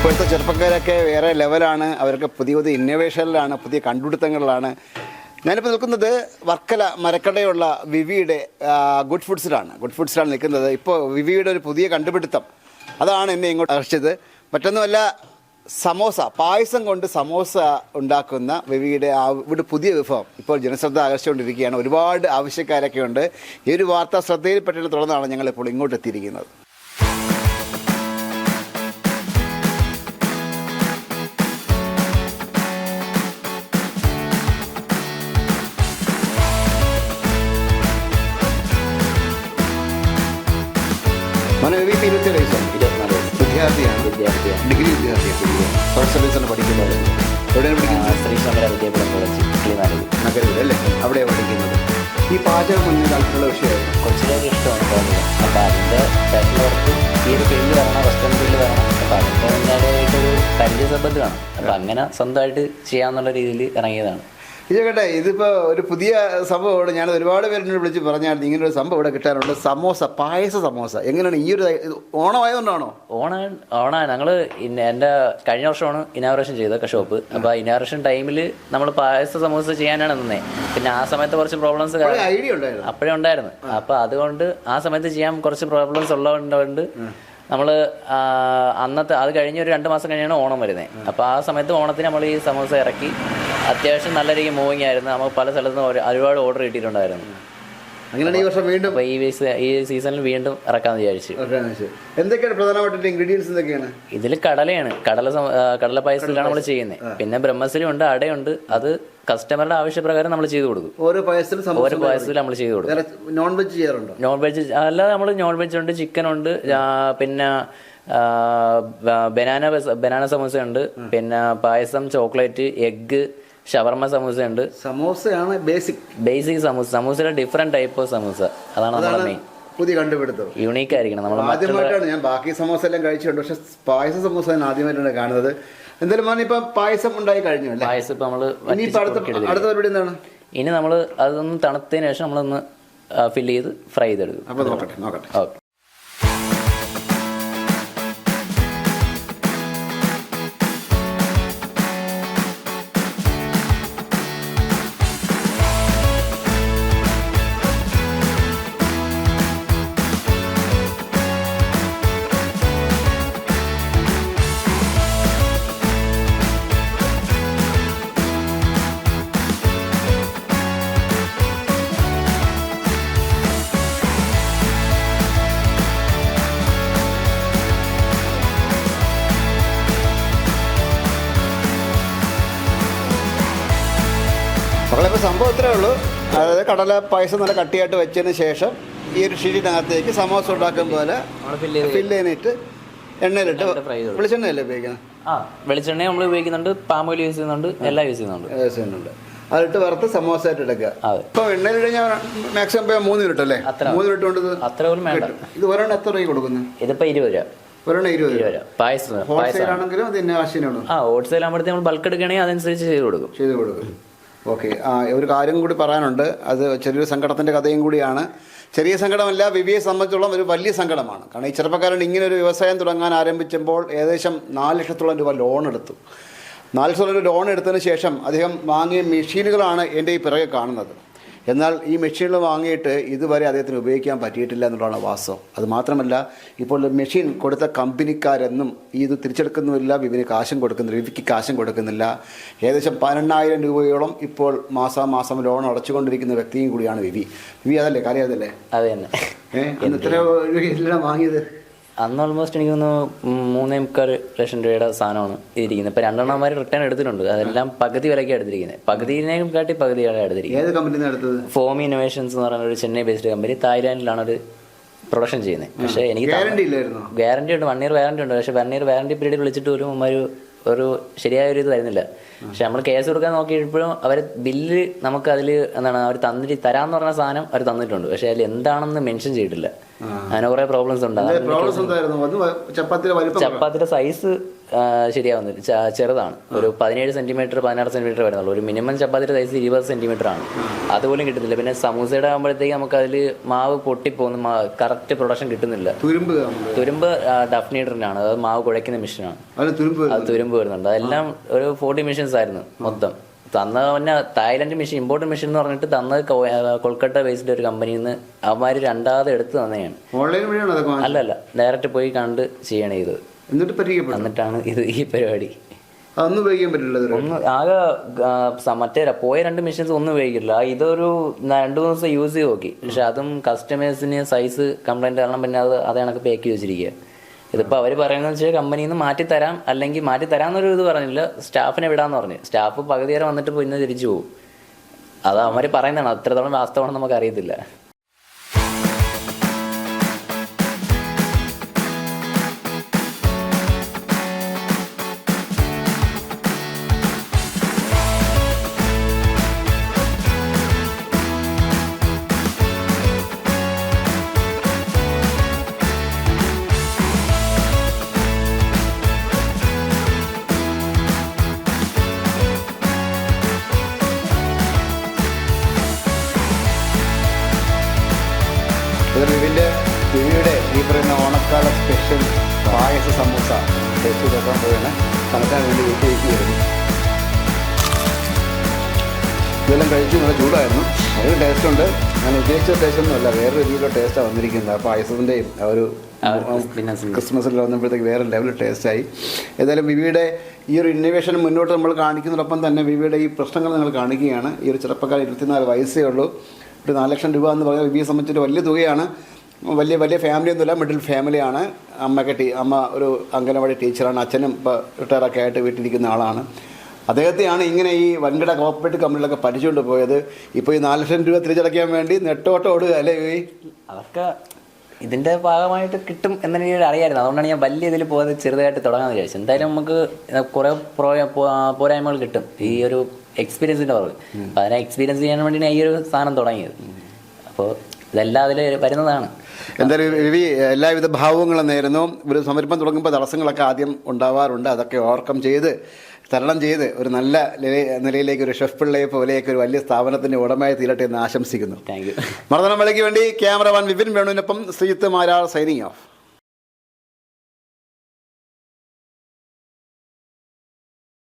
ഇപ്പോഴത്തെ ചെറുപ്പക്കാരൊക്കെ വേറെ ലെവലാണ് അവരൊക്കെ പുതിയ പുതിയ ഇന്നോവേഷനിലാണ് പുതിയ കണ്ടുപിടുത്തങ്ങളിലാണ്. ഞാനിപ്പോൾ നിൽക്കുന്നത് വർക്കല മരക്കടയുള്ള വിവിയുടെ ഗുഡ് ഫുഡ്സിലാണ് ഗുഡ് ഫുഡ്സിലാണ് നിൽക്കുന്നത്. ഇപ്പോൾ വിവിയുടെ ഒരു പുതിയ കണ്ടുപിടുത്തം. അതാണ് എന്നെ ഇങ്ങോട്ട് ആകർഷിച്ചത്. മറ്റൊന്നുമല്ല സമോസ പായസം കൊണ്ട് സമോസ ഉണ്ടാക്കുന്ന വിവിയുടെ ഇവിടെ പുതിയ വിഭവം. ഇപ്പോൾ ജനശ്രദ്ധ ആകർഷിച്ചുകൊണ്ടിരിക്കുകയാണ്. ഒരുപാട് ആവശ്യക്കാരൊക്കെ ഉണ്ട് ഈ ഒരു വാർത്ത ശ്രദ്ധയിൽപ്പെട്ടിട്ട് തുടർന്നാണ് ഞങ്ങളിപ്പോൾ ഇങ്ങോട്ട് എത്തിയിരിക്കുന്നത്. മോനെ വിവി ഇപ്പോൾ ഇരുപത്തി വയസ്സാണ് ഇരുപത്തിനാല് വിദ്യാർത്ഥിയാണ്. വിദ്യാർത്ഥിയാണ്. ഡിഗ്രി വിദ്യാർത്ഥിയാണ്. സർവീസാണ് പഠിക്കുന്നത് എവിടെയാണ് പഠിക്കുന്നത്? ശ്രീശങ്കര വിദ്യാപീഠം കോളേജ് കിളിമാനൂർ നഗരൂർ അല്ലേ? അവിടെയാണ് പഠിക്കുന്നത്. ഈ പാചകം മുന്നേ താല്പര്യമുള്ള വിഷയമായിരുന്നു കൊച്ചിലേക്ക് ഇഷ്ടമാണ് തോന്നുന്നത് അപ്പോൾ അതിന്റെ വർക്ക് ഈ ഒരു ഫീൽഡ് വരണം വെസ്റ്റേൺ ഫീൽഡ് വരണം അപ്പോൾ അതിന്റെ മുന്നാലായിട്ടൊരു പരിചയസമ്പത്ത് വേണം അപ്പോൾ അങ്ങനെ സ്വന്തമായിട്ട് ചെയ്യാന്നുള്ള രീതിയിൽ ഇറങ്ങിയതാണ്. ഇത് കേട്ടെ ഇതിപ്പോൾ ഒരു പുതിയ സംഭവമാണ് ഞാൻ ഒരുപാട് പേരിനോട് വിളിച്ച് പറഞ്ഞായിരുന്നു. ഇങ്ങനെ ഒരു സംഭവം ഇവിടെ കിട്ടാറുണ്ട് സമോസ പായസ സമോസ. എങ്ങനെയാണ് ഈ ഒരു ഓണമായതുകൊണ്ടാണോ? ഓണ ഓണ ഞങ്ങൾ എന്റെ കഴിഞ്ഞ വർഷമാണ് ഇനാഗ്രേഷൻ ചെയ്തത് ഷോപ്പ് അപ്പോൾ ഇനാഗ്രേഷൻ ടൈമിൽ നമ്മൾ പായസ സമോസ ചെയ്യാനാണ് നിന്നേ. പിന്നെ ആ സമയത്ത് കുറച്ച് പ്രോബ്ലംസ് ഐഡിയ ഉണ്ടായിരുന്നു. അപ്പോഴേ ഉണ്ടായിരുന്നു. അപ്പോൾ അതുകൊണ്ട് ആ സമയത്ത് ചെയ്യാൻ കുറച്ച് പ്രോബ്ലംസ് ഉള്ളതുകൊണ്ട് നമ്മൾ അന്നത്തെ അത് കഴിഞ്ഞ് ഒരു രണ്ട് മാസം കഴിഞ്ഞാണ് ഓണം വരുന്നത് അപ്പോൾ ആ സമയത്ത് ഓണത്തിന് നമ്മൾ ഈ സമോസ ഇറക്കി അത്യാവശ്യം നല്ല രീതിക്ക് മൂവിങ് ആയിരുന്നു. നമുക്ക് പല സ്ഥലത്തും ഒരു- ഒരുപാട് ഓർഡർ കിട്ടിയിട്ടുണ്ടായിരുന്നു. അങ്ങനെയാണ് ഈ വർഷം വീണ്ടും ഈ ഈ സീസണിൽ വീണ്ടും ഇറക്കാൻ വിചാരിച്ചു. എന്തൊക്കെയാണ് പ്രധാനമായിട്ട് ഇൻഗ്രീഡിയൻസ് എന്തൊക്കെയാണ്? ഇതിൽ കടലയാണ്. കടല കടല പായസത്തിലാണ് നമ്മൾ ചെയ്യുന്നത് പിന്നെ ബ്രഹ്മസരി ഉണ്ട് അടയുണ്ട്. അത് കസ്റ്റമറുടെ ആവശ്യപ്രകാരം നമ്മൾ ചെയ്തു കൊടുക്കും. ഓരോ പായസത്തിലും ഓരോ പായസത്തിൽ നമ്മൾ ചെയ്തു കൊടുക്കും. നോൺ വെജ് ചെയ്യാറുണ്ടോ? നോൺ വെജ് അല്ലാതെ നമ്മൾ നോൺ വെജ് ഉണ്ട് ചിക്കൻ ഉണ്ട് പിന്നെ ബനാന ബനാന സമോസ ഉണ്ട് പിന്നെ payasam chocolate egg shawarma samosa ഉണ്ട്. സമോസയാണ് ബേസിക് ബേസിക് സമൂസ. സമൂസയുടെ ഡിഫറെന്റ് ടൈപ്പ് ഓഫ് സമൂസ. അതാണ് നമ്മുടെ മെയിൻ പുതിയ കണ്ടുപിടുത്തം. യുണീക്ക് ആയിരിക്കണം. നമ്മൾ ആദ്യമായിട്ടാണ് ഞാൻ ബാക്കി സമോസ എല്ലാം കഴിച്ചിട്ടുണ്ട്. പക്ഷെ പായസ സമോസ ഞാൻ ആദ്യമായിട്ടാണ് കാണുന്നത്. എന്തായാലും മോനെ ഇപ്പൊ പായസം ഉണ്ടായി കഴിഞ്ഞു അല്ലേ? പായസം ഇപ്പൊ നമ്മൾ അടുത്ത അടുത്ത പരിപാടി എന്താണ്? ഇനി നമ്മൾ അതൊന്ന് തണുത്തതിന് ശേഷം നമ്മളൊന്ന് ഫില്ല് ചെയ്ത് ഫ്രൈ ചെയ്തെടുക്കും. അപ്പൊ നോക്കട്ടെ നോക്കട്ടെ. ഓക്കെ. മക്കളിപ്പോൾ സംഭവം ഇത്രേ ഉള്ളൂ. അതായത് കടല പൈസ നല്ല കട്ടിയായിട്ട് വെച്ചതിന് ശേഷം ഈ ഒരു ഷീറ്റിനകത്തേക്ക് സമോസ ഉണ്ടാക്കും പോലെ ഫില്ല് ചെയ്തിട്ട് എണ്ണയിലിട്ട് വെളിച്ചെണ്ണയല്ലേ ഉപയോഗിക്കുന്നത്? ആ വെളിച്ചെണ്ണ നമ്മൾ ഉപയോഗിക്കുന്നുണ്ട് പാം ഓയിൽ യൂസ് ചെയ്യുന്നുണ്ട് എല്ലാം യൂസ് ചെയ്യുന്നുണ്ട്. യൂസ് ചെയ്യുന്നുണ്ട്. അതിട്ട് വറുത്ത് സമോസ ആയിട്ട് എടുക്കുക. ഇപ്പൊ എണ്ണയിൽ കഴിഞ്ഞാൽ മാക്സിമം പോയാൽ മൂന്ന് മിനിറ്റ് അല്ലേ. മൂന്ന് മിനിറ്റ് കൊണ്ട് അത്ര പോലും വേണ്ട. ഇത് ഒരെണ്ണം എത്ര രൂപ കൊടുക്കുന്നു? ഇതിപ്പോ ഇരുപത് രൂപ. ഒരെണ്ണം ഇരുപത് രൂപ. പായസം ഹോൾസെയിൽ ആണെങ്കിലും അത് ഇന്ന ആശയനാണ് ആ ഹോൾസെയിൽ ആകുമ്പോഴത്തേക്ക് നമ്മൾ ബൾക്ക് എടുക്കുകയാണെങ്കിൽ അതനുസരിച്ച് ചെയ്ത് കൊടുക്കും. ചെയ്ത് കൊടുക്കും. ഓക്കെ. ആ ഒരു കാര്യം കൂടി പറയാനുണ്ട്. അത് ചെറിയൊരു സങ്കടത്തിന്റെ കഥയും കൂടിയാണ്. ചെറിയ സങ്കടമല്ല വിവിയെ സംബന്ധിച്ചോളം ഒരു വലിയ സങ്കടമാണ്. കാരണം ഈ ചെറുപ്പക്കാരൻ ഇങ്ങനെ ഒരു വ്യവസായം തുടങ്ങാൻ ആരംഭിച്ചപ്പോൾ ഏകദേശം നാല് ലക്ഷത്തോളം രൂപ ലോൺ എടുത്തു. നാല് ലക്ഷത്തോളം ലോൺ എടുത്തതിന് ശേഷം അദ്ദേഹം വാങ്ങിയ മെഷീനുകളാണ് എന്റെ ഈ പിറകെ കാണുന്നത്. എന്നാൽ ഈ മെഷീനുകൾ വാങ്ങിയിട്ട് ഇതുവരെ അദ്ദേഹത്തിന് ഉപയോഗിക്കാൻ പറ്റിയിട്ടില്ല എന്നുള്ളതാണ് വാസ്തവം. അത് മാത്രമല്ല ഇപ്പോൾ മെഷീൻ കൊടുത്ത കമ്പനിക്കാരെന്നും ഈ ഇത് തിരിച്ചെടുക്കുന്നുമില്ല വിവിന് കാശും കൊടുക്കുന്നില്ല വിവിക്ക് കാശും കൊടുക്കുന്നില്ല. ഏകദേശം പതിനെണ്ണായിരം രൂപയോളം ഇപ്പോൾ മാസാമാസം ലോൺ അടച്ചുകൊണ്ടിരിക്കുന്ന വ്യക്തിയും കൂടിയാണ് വിവി. വിവി അതല്ലേ? കാര്യം അതല്ലേ അത് തന്നെ. ഏഹ് ഇത്ര വാങ്ങിയത്? അന്ന് ഓൾമോസ്റ്റ് എനിക്ക് തോന്നുന്നു മൂന്നേ മുക്കാൽ ലക്ഷം രൂപയുടെ സാധനമാണ് ഇരിക്കുന്നത്. ഇപ്പൊ രണ്ടെണ്ണമാര് റിട്ടേൺ എടുത്തിട്ടുണ്ട്. അതെല്ലാം പകുതി വിലയ്ക്ക് എടുത്തിരിക്കുന്നത്. പകുതിനേയും കാട്ടി പകുതി വില എടുത്തിരിക്കുന്നത്. ഫോമി ഇന്നോവേഷൻസ് എന്ന് പറയുന്ന ഒരു ചെന്നൈ ബേസ്ഡ് കമ്പനി തായ്ലാൻഡിലാണ് ഒരു പ്രൊഡക്ഷൻ ചെയ്യുന്നത് പക്ഷേ എനിക്ക് ഗ്യാരണ്ടി ഉണ്ട്. വൺ ഇയർ വാറണ്ടി ഉണ്ട്. പക്ഷെ വൺ ഇയർ വാറണ്ടി പീരീഡ് വിളിച്ചിട്ട് ഒരു ഒരു ഒരു ശരിയായ ഒരു ഇത് വരുന്നില്ല പക്ഷെ നമ്മൾ കേസ് കൊടുക്കാൻ നോക്കിയപ്പോഴും അവർ ബില്ല് നമുക്ക് അതിൽ എന്താണ് അവർ തന്നിട്ട് തരാന്ന് പറഞ്ഞ സാധനം അവർ തന്നിട്ടുണ്ട്. പക്ഷെ അതിൽ എന്താണെന്ന് മെൻഷൻ ചെയ്തിട്ടില്ല. അങ്ങനെ കുറെ പ്രോബ്ലംസ് ഉണ്ട്. അതാണ് പ്രോബ്ലംസ് എന്തായിരുന്നു? ചപ്പാത്തിയുടെ സൈസ് ശരിയാവുന്നില്ല ചെറുതാണ്. ഒരു പതിനേഴ് സെന്റിമീറ്റർ പതിനാറ് സെന്റിമീറ്റർ വരുന്നുള്ളൂ. ഒരു മിനിമം ചപ്പാത്തിയുടെ സൈസ് ഇരുപത് സെന്റിമീറ്റർ ആണ്. അതുപോലും കിട്ടുന്നില്ല. പിന്നെ സമൂസയുടെ ആകുമ്പോഴത്തേക്ക് നമുക്ക് അതിൽ മാവ് പൊട്ടിപ്പോകുന്നു കറക്റ്റ് പ്രൊഡക്ഷൻ കിട്ടുന്നില്ല. തുരുമ്പ് തുരുമ്പ് ഡഫ്നീഡറിനാണ് അതായത് മാവ് കുഴയ്ക്കുന്ന മെഷീനാണ് അത് തുരുമ്പ് വരുന്നുണ്ട്. അതെല്ലാം ഒരു ഫോർട്ടി മെഷീൻസ് ആയിരുന്നു മൊത്തം. തന്ന പിന്നെ തായ്ലൻഡ് മെഷീൻ ഇമ്പോർട്ടൻ മെഷീൻ എന്ന് പറഞ്ഞിട്ട് തന്നത് കൊൽക്കട്ട ബേസ്ഡ് ഒരു കമ്പനിയിൽ നിന്ന് അവന്മാർ രണ്ടാമത് എടുത്ത് തന്നെയാണ് ഓൺലൈൻ വഴിയാണ് വാങ്ങിച്ചത്? അല്ലല്ല ഡയറക്റ്റ് പോയി കണ്ട് ചെയ്യണേ ഇത്. എന്നിട്ട് എന്നിട്ടാണ് ഇത് ഈ പരിപാടി. അതൊന്നും ഉപയോഗിക്കാൻ പറ്റില്ല ഒന്ന് ആകെ മറ്റേ പോയ രണ്ട് മെഷീൻസ് ഒന്നും ഉപയോഗിക്കില്ല. ഇതൊരു രണ്ടു മൂന്ന് ദിവസം യൂസ് ചെയ്ത് നോക്കി. പക്ഷെ അതും കസ്റ്റമേഴ്സിന് സൈസ് കംപ്ലൈന്റ് കാരണം പിന്നെ അത് അതേ കണക്ക് പാക്ക് വെച്ചിരിക്കുക ഇതിപ്പോൾ അവർ പറയുന്നത് വെച്ചാൽ കമ്പനിയിൽ നിന്ന് മാറ്റി തരാം അല്ലെങ്കിൽ മാറ്റി തരാമെന്നൊരു ഇത് പറഞ്ഞില്ല. സ്റ്റാഫിനെ വിടാന്ന് പറഞ്ഞു. സ്റ്റാഫ് പകുതി വരെ വന്നിട്ട് പിന്നെ തിരിച്ചു പോകും അത് അവർ പറയുന്നതാണ്. അത്രത്തോളം വാസ്തവമാണെന്ന് നമുക്ക് അറിയത്തില്ല ഓണക്കാല സ്പെഷ്യൽ പായസ സമൂസ ടേസ്റ്റ് ചെയ്തേക്കാൻ പോവുകയാണ്. തണുക്കാൻ വേണ്ടി ചെയ്യിക്കുകയായിരുന്നു ഇതെല്ലാം കഴിച്ച് നല്ല ചൂടായിരുന്നു. അതിന് ടേസ്റ്റ് ഉണ്ട്. ഞാൻ ഉദ്ദേശിച്ച ടേസ്റ്റ് ഒന്നുമല്ല വേറെ രീതിയിലുള്ള ടേസ്റ്റാണ് വന്നിരിക്കുന്നത്. ആ പായസത്തിന്റെയും ആ ഒരു. ക്രിസ്മസിൽ വന്നപ്പോഴത്തേക്ക് വേറെ ലെവൽ ടേസ്റ്റായി ഏതായാലും വിവിയുടെ ഈ ഒരു ഇന്നോവേഷൻ മുന്നോട്ട് നമ്മൾ കാണിക്കുന്നതോടൊപ്പം തന്നെ വിവിയുടെ ഈ പ്രശ്നങ്ങൾ നിങ്ങൾ കാണിക്കുകയാണ്. ഈ ഒരു ചെറുപ്പക്കാരൻ ഇരുപത്തിനാല് വയസ്സേ ഉള്ളൂ. ഒരു നാല് ലക്ഷം രൂപ എന്ന് പറയുന്നത് വിവിയെ സംബന്ധിച്ചൊരു വലിയ തുകയാണ്. വലിയ വലിയ ഫാമിലി ഒന്നുമില്ല മിഡിൽ ഫാമിലിയാണ് അമ്മയൊക്കെ ടീ അമ്മ ഒരു അംഗനവാടി ടീച്ചറാണ്. അച്ഛനും ഇപ്പോൾ റിട്ടയറൊക്കെ ആയിട്ട് വീട്ടിലിരിക്കുന്ന ആളാണ്. അദ്ദേഹത്തെയാണ് ഇങ്ങനെ ഈ വൻകിട കോപ്പറേറ്റ് കമ്പനികളൊക്കെ പഠിച്ചുകൊണ്ട് പോയത്. ഇപ്പോൾ ഈ നാല് ലക്ഷം രൂപ തിരിച്ചടയ്ക്കാൻ വേണ്ടി നെട്ടോട്ടം ഓടുക അല്ലേ അതൊക്കെ ഇതിന്റെ ഭാഗമായിട്ട് കിട്ടും എന്ന് എനിക്ക് അറിയായിരുന്നു. അതുകൊണ്ടാണ് ഞാൻ വലിയ ഇതിൽ പോകാതെ ചെറുതായിട്ട് തുടങ്ങാൻ വിചാരിച്ചത്. എന്തായാലും നമുക്ക് കുറേ പോരായ്മകൾ കിട്ടും ഈ ഒരു എക്സ്പീരിയൻസിന്റെ കുറവ് അപ്പോൾ അതിനെ എക്സ്പീരിയൻസ് ചെയ്യാൻ വേണ്ടിയാണ് ഈ ഒരു സാധനം തുടങ്ങിയത്. അപ്പോൾ ഇതെല്ലാം അതിൽ വരുന്നതാണ്. എന്തായാലും രവി എല്ലാവിധ ഭാവങ്ങളും നേരുന്നു. ഒരു സമരപ്പം തുടങ്ങുമ്പോൾ തടസ്സങ്ങളൊക്കെ ആദ്യം ഉണ്ടാവാറുണ്ട്. അതൊക്കെ ഓവർകം ചെയ്ത് തരണം ചെയ്ത് ഒരു നല്ല നിലയിലേക്ക് ഒരു ഷെഫ് പിള്ളയെ പോലെയൊക്കെ ഒരു വലിയ സ്ഥാപനത്തിന്റെ ഉടമയായി തീരട്ടെ എന്ന് ആശംസിക്കുന്നു. Thank you. മർദ്ദനം വേണ്ടി ക്യാമറമാൻ വിപിൻ വേണുവിനൊപ്പം ശ്രീജിത്ത് മാരാർ സൈനിങ് ഓഫ്.